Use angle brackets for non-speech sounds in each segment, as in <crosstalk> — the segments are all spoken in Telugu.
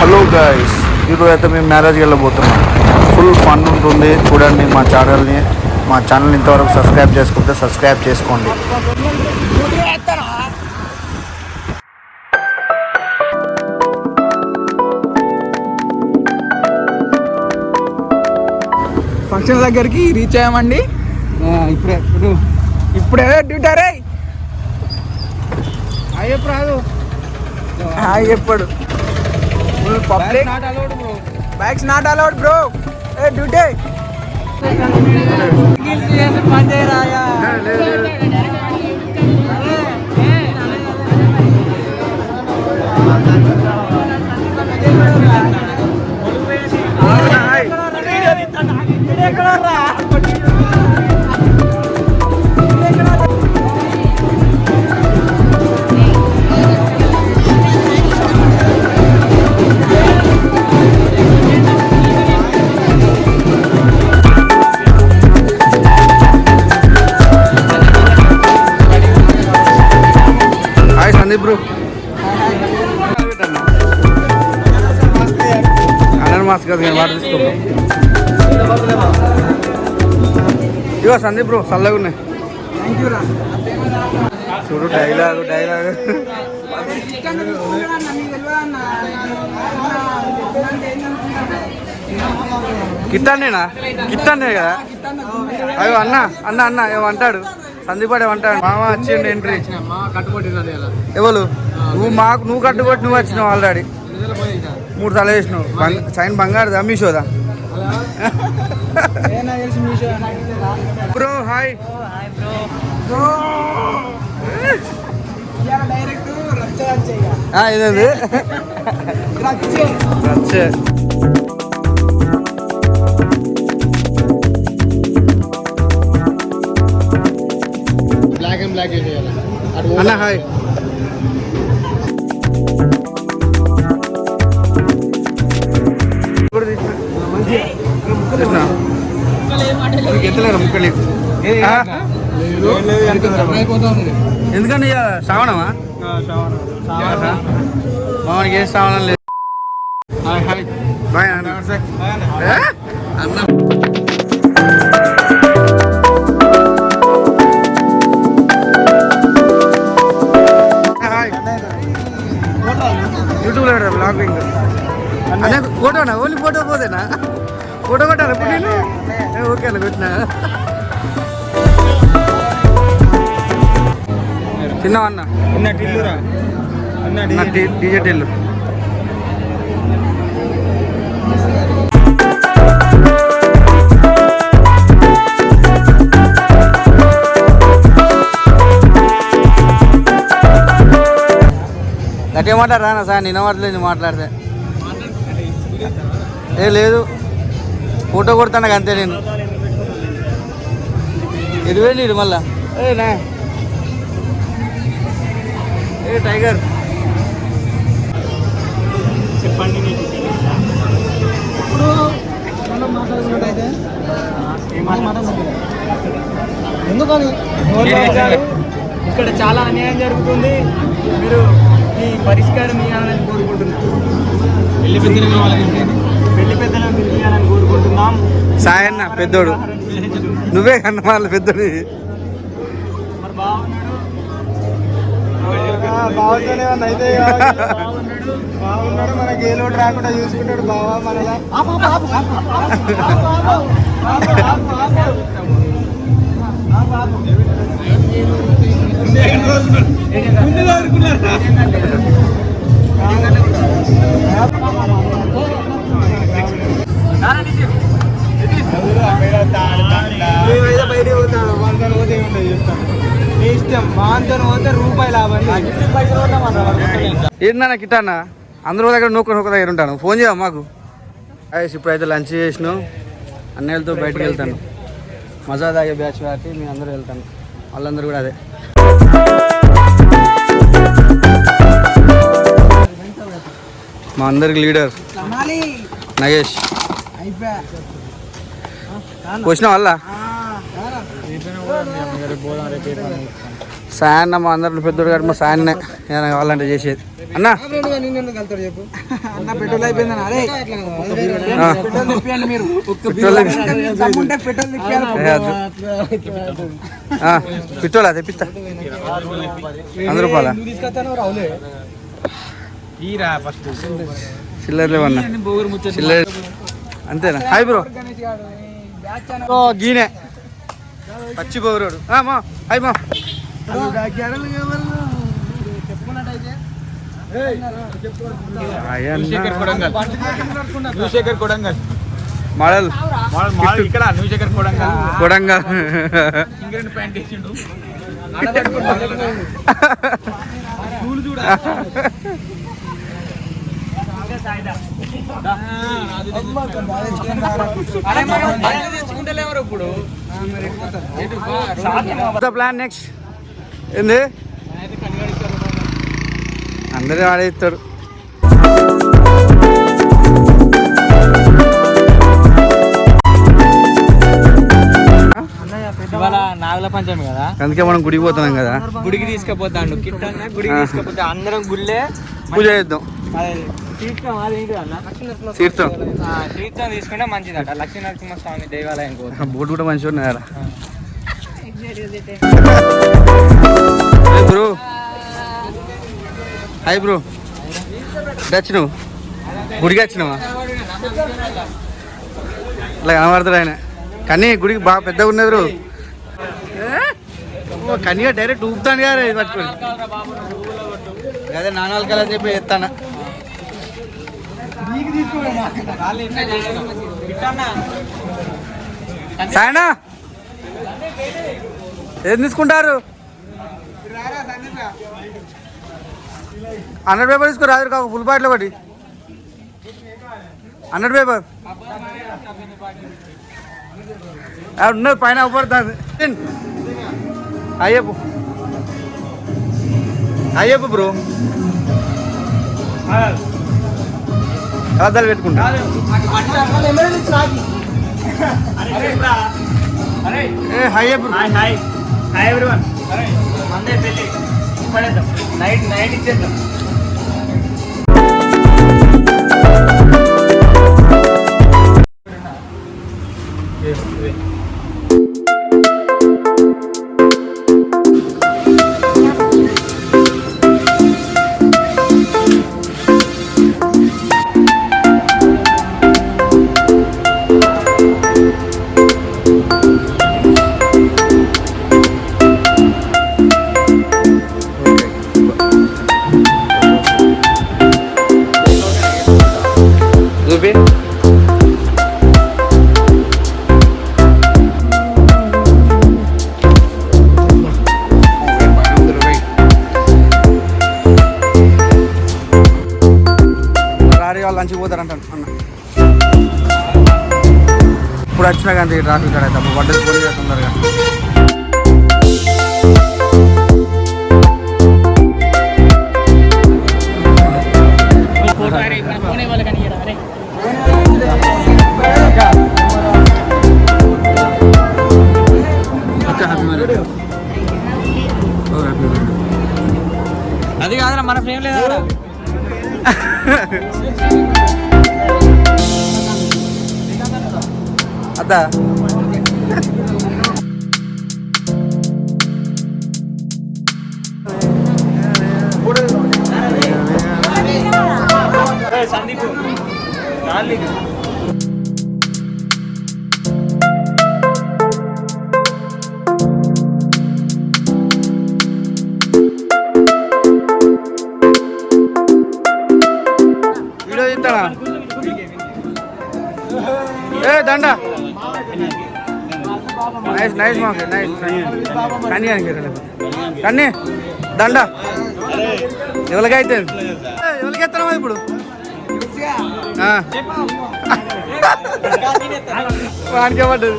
హలో గాయస్ ఈరోజు అయితే మేము మ్యారేజ్కి వెళ్ళబోతున్నాం. ఫుల్ ఫన్ ఉంటుంది. చూడండి మా ఛానల్ని మా ఛానల్ ఇంతవరకు సబ్స్క్రైబ్ చేసుకుంటే సబ్స్క్రైబ్ చేసుకోండి. ఫంక్షన్ దగ్గరికి రీచ్ అయ్యామండి. ఇప్పుడే ఇప్పుడే. డ్యూటీ రే. అయ్యప్ప రాదు. హాయ్ చెప్పాడు full public not allowed bro bikes not allowed bro A duty hi marks కదా నేను వాటర్ తీసుకో ఇగో సందీప్ బ్రో చల్లగా ఉన్నాయి. చూడు డైలాగు డైలాగు. కిట్టానేనా కిట్టానే కదా? అయ్యో అన్న అన్న అన్న ఏమంటాడు సందీప్ వాడు ఏమంటాడు మామ వచ్చిండు ఎంట్రీ కట్టుబడి ఎవరు? నువ్వు మాకు నువ్వు కట్టుబట్టి నువ్వు వచ్చినావు already మూడు సార్లు వేసినావు బంగ్ చైన్ బంగారుదా <laughs> మీషోదా బ్రో హాయ్ <laughs> డైరెక్ట్ రచ్చ రచ్చ ఇక. ఆ, ఇదేంది <laughs> రచ్చే రచ్చే బ్లాక్ అండ్ బ్లాక్ చేసేయాలి అటు అన్న హాయ్ ఎత్తలేరు ముక్కలి. ఆ? అయిపోతా ఉంది ఎందుకని ఇక శ్రావణమా? మామూలుగా ఏ శ్రావణం లేదు. తిన్నావా అన్న? అన్న టిల్లురా అన్న నా డి- డీజే టిల్లు. గట్టిగా మాట్లాడరా నా సార్ నిన్న మాట్లాడలేదు మాట్లాడితే. ఏ లేదు. ఫోటో కొడతాను అంతే నేను. ఎటు వెళ్ళి మళ్ళా? ఏ నా ఏ టైగర్. చెప్పండి ఇప్పుడు మనం మాట్లాడుకున్నట్టయితే ఎందుకని? ఇక్కడ చాలా అన్యాయం జరుగుతుంది. మీరు ఈ పరిష్కారం ఇవ్వాలని కోరుకుంటున్నాం. పెళ్ళి పెద్దలు కావాలంటే పెళ్ళి పెద్దలను పిలిపించాలని కోరుకుంటున్నాం. సాయన్న పెద్దోడు. నువ్వే కన్న వాళ్ళ పెద్దోడు బాగుందనే అయితే బాగున్నాడు మనకి ఏ లోటు రాకుండా చూసుకుంటాడు బావా మనలా పోతే రూపాయి లాభం. ఏందన్నా కిట్టన్న అందరూ దగ్గర నూక నూక దగ్గర ఉంటాను ఫోన్ చేయవా మాకు? ఐస్ ఇప్పుడైతే లంచ్ చేసినాం. అన్నయ్యలతో బయటకు వెళ్తాను. మజా తాగే బ్యాచ్ కాబట్టి మీ అందరూ వెళ్తాను వాళ్ళందరూ కూడా అదే. మా అందరికి లీడర్ నగేష్. వచ్చిన వాళ్ళ సాయన్న మా అందరిని పెద్దోడు గారు మా సాయన్నే ఏమైనా కావాలంటే చేసేది. అన్న! పెట్రోల్ పిట్టోలా తెప్పిస్తా. వంద రూపాయల? చిల్లర లేవన్నా? చిల్లర అంతేనా? Hi bro. గీనే. పచ్చి బోరుడు మా హాయ్ మా. కొడంగల్. మడల్. ఇక్కడ న్యూశేఖర్ కొడంగల్. కొడంగా ఇంగ్రెండ్ ప్యాంట్ వేసిండు. ప్లాన్ నెక్స్ట్ ఏంది? అందరూ ఆడేస్తాడు నాగుల పంచమి కదా. అందుకే మనం గుడికి పోతున్నాం కదా. గుడికి తీసుకుపోతాడు. కిట్టన్న గుడికి తీసుకుపోతే అందరం గుళ్ళే పూజ చేద్దాం. తీర్థం తీర్థం? తీసుకుంటే మంచిదట. లక్ష్మీ నరసింహ స్వామి దేవాలయం కూడా మంచిగా ఉన్నాయి కదా బ్రో. Hi bro. వచ్చినావు? గుడికి వచ్చినావా? ఇట్లా కనబడతాడు ఆయన. కానీ గుడికి బాగా పెద్దగా ఉన్నది బ్రో. కనిగా డైరెక్ట్ ఊపుతాను కదా ఇది పట్టుకొని. అదే నానాలు కల చెప్పి ఎత్తాను సాయనా? ఏం తీసుకుంటారు? హండ్రెడ్ పేపర్ తీసుకో రాదు కాకు ఫుల్ బాటిల్ ఒకటి. Hundred paper. ఉన్నది పైన అవ్వబడుతుంది అయ్యప్పు అయ్యప్పు బ్రో. అద్దాలు పెట్టుకుంటా. Hi hi hi. ఎవ్రీవన్. మందే పెళ్ళి. పడేద్దాం నైట్ నైట్ ఇచ్చేద్దాం. చూపి రారీ వాళ్ళు లంచ్కి పోతారంటాను అన్న. ఇప్పుడు వచ్చినా కానీ ట్రాఫిక్ కాడ అయితే అప్పుడు పడ్డది తొందరగా అది కాదురా మన ఫ్రేమ్ లేదా అద్దా సందీప్ ఏ దండ. నైస్ నైస్ మాకు నైస్ కన్నీ అని కన్నీ దండ. ఎవరికైతే? ఎవరికి ఎత్తనమా ఇప్పుడు? ఆ. వానికే పడ్డది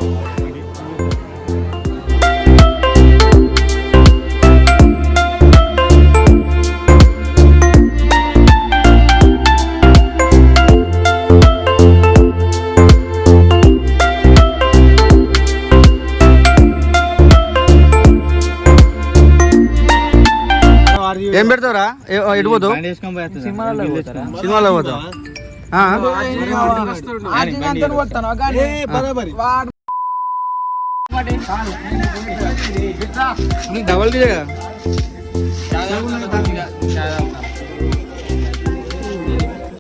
ఏం పెడతావురా? ఏ- ఎటు పోతావు? సినిమాలో పోతావు? డబల్ డీజే కదా?